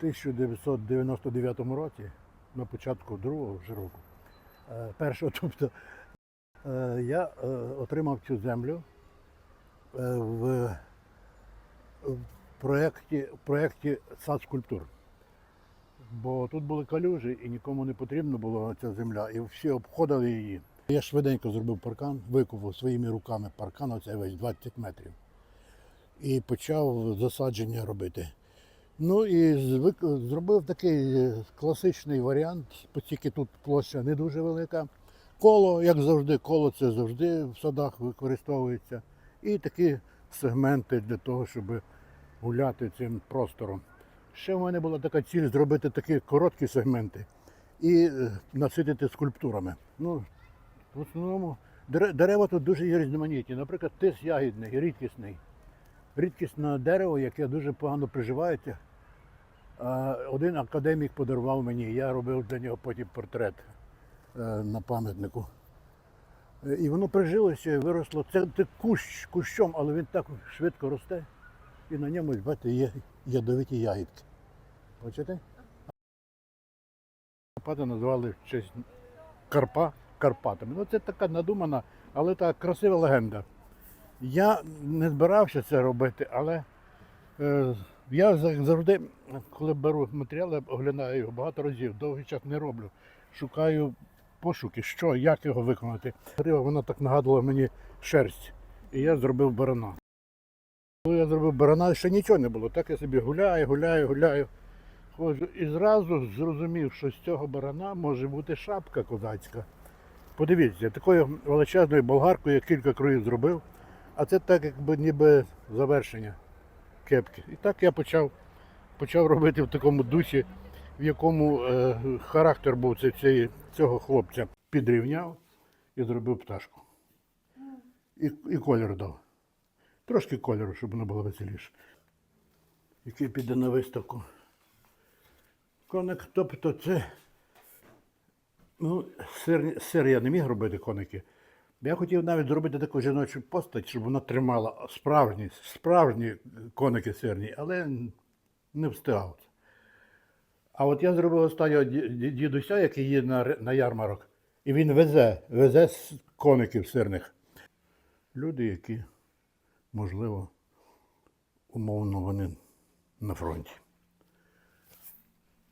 1999 році, на початку другого вже року, е, першого, тобто, е, я е, отримав цю землю в, проєкті, проєкті сад скульптур. Бо тут були калюжі і нікому не потрібна була ця земля, і всі обходили її. Я швиденько зробив паркан, викопав своїми руками паркан, оцей весь 20 метрів. І почав засадження робити. Ну і звик- зробив такий е, класичний варіант, оскільки тут площа не дуже велика. Коло, як завжди, коло це завжди в садах використовується. І такі сегменти для того, щоб гуляти цим простором. Ще в мене була така ціль зробити такі короткі сегменти і е, наситити скульптурами. Ну, в основному дерева тут дуже є різноманітні. Наприклад, тис ягідний, рідкісний. Рідкісне дерево, яке дуже погано приживається. Один академік подарував мені, я робив для нього потім портрет е, на пам'ятнику. Е, І воно прижилося і виросло. Це, це кущ кущом, але він так швидко росте. І на ньому, бачите, є ядовиті ягідки. Бачите? Карпати назвали в честь Карпа Карпатами. Ну це така надумана, але така красива легенда. Я не збирався це робити, але е, я завжди, коли беру матеріал, я оглядаю його багато разів, довгий час не роблю. Шукаю пошуки, що, як його виконати. Грива, Вона так нагадувала мені шерсть. І я зробив барана. Коли я зробив барана, ще нічого не було. Так я собі гуляю, гуляю, гуляю. Ходжу і зразу зрозумів, що з цього барана може бути шапка козацька. Подивіться, такою величезною болгаркою я кілька кроїв зробив, а це так якби ніби завершення кепки. І так я почав, почав робити в такому дусі, в якому е, характер був цей- цього хлопця. Підрівняв і зробив пташку. І, і колір дав. Трошки кольору, щоб воно було веселіше. Який піде на виставку. Коник, тобто це. Ну, сир, сир я не міг робити коники. Я хотів навіть зробити таку жіночу постать, щоб вона тримала справжні, справжні коники сирні, але не встигав. А от я зробив останнього ді- ді- дідуся, який є на, на ярмарок, і він везе, везе коників сирних. Люди, які, можливо, умовно, вони на фронті.